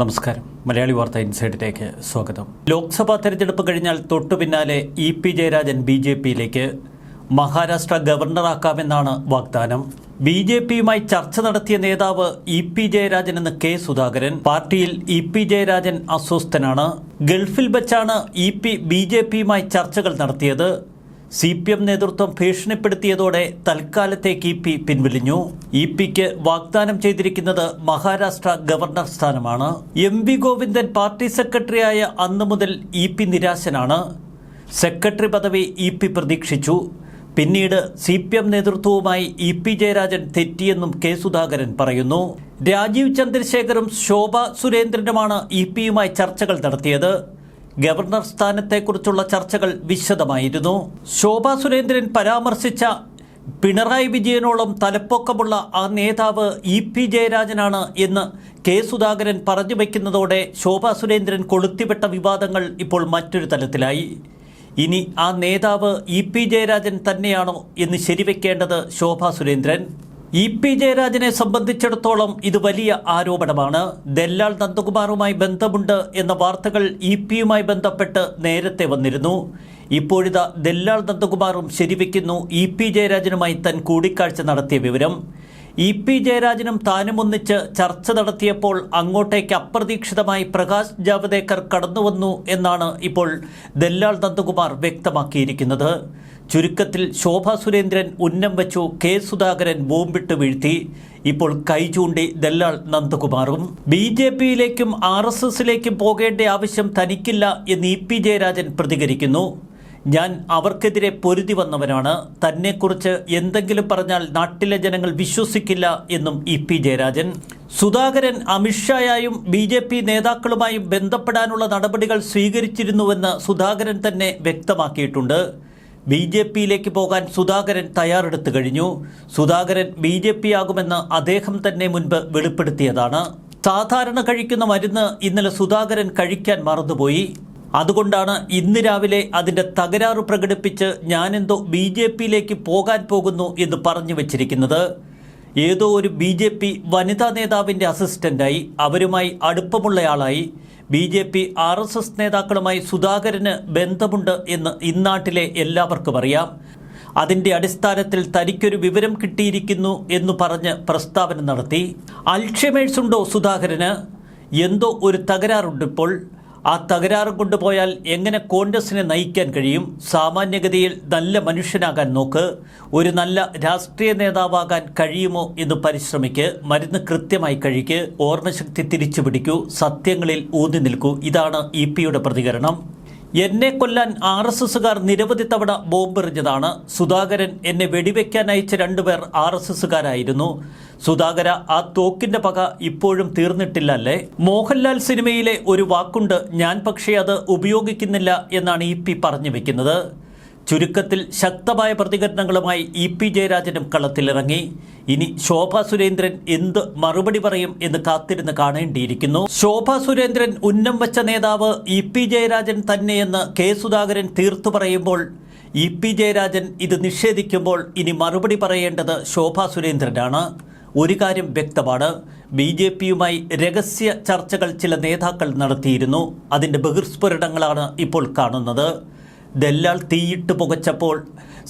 നമസ്കാരം. മലയാളി വാർത്ത ഇൻസൈഡിലേക്ക് സ്വാഗതം. ലോക്സഭാ തെരഞ്ഞെടുപ്പ് കഴിഞ്ഞാൽ തൊട്ടു പിന്നാലെ E P Jayarajan B J പിയിലേക്ക് മഹാരാഷ്ട്ര ഗവർണറാക്കാമെന്നാണ് വാഗ്ദാനം. ബി ജെ പിയുമായി ചർച്ച നടത്തിയ നേതാവ് ഇ പി ജയരാജൻ എന്ന് കെ സുധാകരൻ പാർട്ടിയിൽ ഇ പി ജയരാജൻ അസ്വസ്ഥനാണ്. ഗൾഫിൽ വെച്ചാണ് ഇ പി ബി ജെ പിയുമായി ചർച്ചകൾ നടത്തിയത്. സി പി എം നേതൃത്വം ഭീഷണിപ്പെടുത്തിയതോടെ തൽക്കാലത്തേക്ക് ഇ പി പിൻവലിഞ്ഞു. ഇ പിക്ക് വാഗ്ദാനം ചെയ്തിരിക്കുന്നത് മഹാരാഷ്ട്ര ഗവർണർ സ്ഥാനമാണ്. എം വി ഗോവിന്ദൻ പാർട്ടി സെക്രട്ടറിയായ അന്നു മുതൽ ഇ പി നിരാശനാണ്. സെക്രട്ടറി പദവി ഇ പി പ്രതീക്ഷിച്ചു. പിന്നീട് സി പി എം നേതൃത്വവുമായി ഇ പി ജയരാജൻ തെറ്റിയെന്നും കെ സുധാകരൻ പറയുന്നു. രാജീവ് ചന്ദ്രശേഖറും ശോഭ സുരേന്ദ്രനുമാണ് ഇ പിയുമായി ചർച്ചകൾ നടത്തിയത്. ഗവർണർ സ്ഥാനത്തെക്കുറിച്ചുള്ള ചർച്ചകൾ വിശദമായിരുന്നു. ശോഭാ സുരേന്ദ്രൻ പരാമർശിച്ച പിണറായി വിജയനോളം തലപ്പൊക്കമുള്ള ആ നേതാവ് ഇ പി ജയരാജനാണ് എന്ന് കെ സുധാകരൻ പറഞ്ഞു വയ്ക്കുന്നതോടെ ശോഭാ സുരേന്ദ്രൻ കൊളുത്തിവിട്ട വിവാദങ്ങൾ ഇപ്പോൾ മറ്റൊരു തലത്തിലായി. ഇനി ആ നേതാവ് ഇ പി ജയരാജൻ തന്നെയാണോ എന്ന് ശരിവെക്കേണ്ടത് ശോഭാ സുരേന്ദ്രൻ. ഇ പി ജയരാജനെ സംബന്ധിച്ചിടത്തോളം ഇത് വലിയ ആരോപണമാണ്. ദല്ലാൽ നന്ദകുമാറുമായി ബന്ധമുണ്ട് എന്ന വാർത്തകൾ ഇ പിയുമായി ബന്ധപ്പെട്ട് നേരത്തെ വന്നിരുന്നു. ഇപ്പോഴിതാ ദല്ലാൽ നന്ദകുമാറും ശരിവെക്കുന്നു. ഇ പി ജയരാജനുമായി തൻ കൂടിക്കാഴ്ച നടത്തിയ വിവരം. ഇ പി ജയരാജനും താനും ഒന്നിച്ച് ചർച്ച നടത്തിയപ്പോൾ അങ്ങോട്ടേക്ക് അപ്രതീക്ഷിതമായി പ്രകാശ് ജാവദേക്കർ കടന്നുവന്നു എന്നാണ് ഇപ്പോൾ ദല്ലാൾ നന്ദകുമാർ വ്യക്തമാക്കിയിരിക്കുന്നത്. ചുരുക്കത്തിൽ ശോഭാ സുരേന്ദ്രൻ ഉന്നം വെച്ചു കെ സുധാകരൻ ബോംബിട്ട് വീഴ്ത്തി. ഇപ്പോൾ കൈ ചൂണ്ടി ദല്ലാൾ നന്ദകുമാറും. ബി ജെ പിയിലേക്കും ആർ എസ് എസിലേക്കും പോകേണ്ട ആവശ്യം തനിക്കില്ല എന്ന് ഇ പി ജയരാജൻ പ്രതികരിക്കുന്നു. ഞാൻ അവർക്കെതിരെ പൊരുതി വന്നവനാണ്. തന്നെക്കുറിച്ച് എന്തെങ്കിലും പറഞ്ഞാൽ നാട്ടിലെ ജനങ്ങൾ വിശ്വസിക്കില്ല എന്നും ഇ പി ജയരാജൻ. സുധാകരൻ അമിത്ഷായായും ബി ജെ പി നേതാക്കളുമായും ബന്ധപ്പെടാനുള്ള നടപടികൾ സ്വീകരിച്ചിരുന്നുവെന്ന് സുധാകരൻ തന്നെ വ്യക്തമാക്കിയിട്ടുണ്ട്. ബി ജെ പിയിലേക്ക് പോകാൻ സുധാകരൻ തയ്യാറെടുത്തു കഴിഞ്ഞു. സുധാകരൻ ബി ജെ പി ആകുമെന്ന് അദ്ദേഹം തന്നെ മുൻപ് വെളിപ്പെടുത്തിയതാണ്. സാധാരണ കഴിക്കുന്ന മരുന്ന് ഇന്നലെ സുധാകരൻ കഴിക്കാൻ മറന്നുപോയി. അതുകൊണ്ടാണ് ഇന്ന് രാവിലെ അതിന്റെ തകരാറ് പ്രകടിപ്പിച്ച് ഞാനെന്തോ ബി ജെ പിയിലേക്ക് പോകാൻ പോകുന്നു എന്ന് പറഞ്ഞു വച്ചിരിക്കുന്നത്. ഏതോ ഒരു ബി ജെ പി വനിതാ നേതാവിന്റെ അസിസ്റ്റന്റായി അവരുമായി അടുപ്പമുള്ളയാളായി B J P R S S നേതാക്കളുമായി സുധാകരന് ബന്ധമുണ്ട് എന്ന് ഇന്നാട്ടിലെ എല്ലാവർക്കും അറിയാം. അതിന്റെ അടിസ്ഥാനത്തിൽ തനിക്കൊരു വിവരം കിട്ടിയിരിക്കുന്നു എന്ന് പറഞ്ഞ് പ്രസ്താവന നടത്തി. അൽഷമേഴ്സ് ഉണ്ടോ സുധാകരന്? എന്തോ ഒരു തകരാറുണ്ട് ഇപ്പോൾ ആ തകരാറ് കൊണ്ടുപോയാൽ എങ്ങനെ കോൺഗ്രസിനെ നയിക്കാൻ കഴിയും? സാമാന്യഗതിയിൽ നല്ല മനുഷ്യനാകാൻ നോക്ക്. ഒരു നല്ല രാഷ്ട്രീയ നേതാവാകാൻ കഴിയുമോ എന്ന് പരിശ്രമിക്ക്. മരുന്ന് കൃത്യമായി കഴിക്ക്. ഓർമ്മശക്തി തിരിച്ചു പിടിക്കൂ സത്യങ്ങളിൽ ഊന്നി നിൽക്കൂ. ഇതാണ് ഇ പിയുടെ പ്രതികരണം. എന്നെ കൊല്ലാൻ ആർ എസ് എസുകാർ നിരവധി തവണ ബോംബെറിഞ്ഞതാണ്. സുധാകരൻ എന്നെ വെടിവെക്കാൻ അയച്ച രണ്ടുപേർ ആർ എസ് എസുകാരായിരുന്നു സുധാകര ആ തോക്കിന്റെ പക ഇപ്പോഴും തീർന്നിട്ടില്ല അല്ലേ മോഹൻലാൽ സിനിമയിലെ ഒരു വാക്കുണ്ട് ഞാൻ പക്ഷേ അത് ഉപയോഗിക്കുന്നില്ല എന്നാണ് ഇ പി പറഞ്ഞു വെക്കുന്നത്. ചുരുക്കത്തിൽ ശക്തമായ പ്രതികരണങ്ങളുമായി ഇ പി ജയരാജനും കളത്തിലിറങ്ങി. ഇനി ശോഭ സുരേന്ദ്രൻ എന്ത് മറുപടി പറയും എന്ന് കാത്തിരുന്ന് കാണേണ്ടിയിരിക്കുന്നു. ശോഭ സുരേന്ദ്രൻ ഉന്നം വച്ച നേതാവ് ഇ പി ജയരാജൻ തന്നെയെന്ന് കെ സുധാകരൻ തീർത്തു പറയുമ്പോൾ ഇ പി ജയരാജൻ ഇത് നിഷേധിക്കുമ്പോൾ ഇനി മറുപടി പറയേണ്ടത് ശോഭ സുരേന്ദ്രനാണ്. ഒരു കാര്യം വ്യക്തമാണ് ബി ജെ പിയുമായി രഹസ്യ ചർച്ചകൾ ചില നേതാക്കൾ നടത്തിയിരുന്നു. അതിന്റെ ബഹിർസ്ഫുരണങ്ങളാണ് ഇപ്പോൾ കാണുന്നത്. ദല്ലാൽ തീയിട്ട് പുകച്ചപ്പോൾ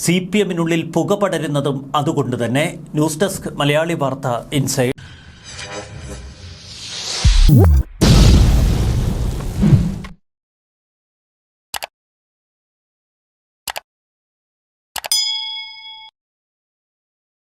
സി പി എമ്മിനുള്ളിൽ പുക പടരുന്നതും അതുകൊണ്ട് തന്നെ ന്യൂസ് ഡെസ്ക് മലയാളി വാർത്ത ഇൻസൈഡ്.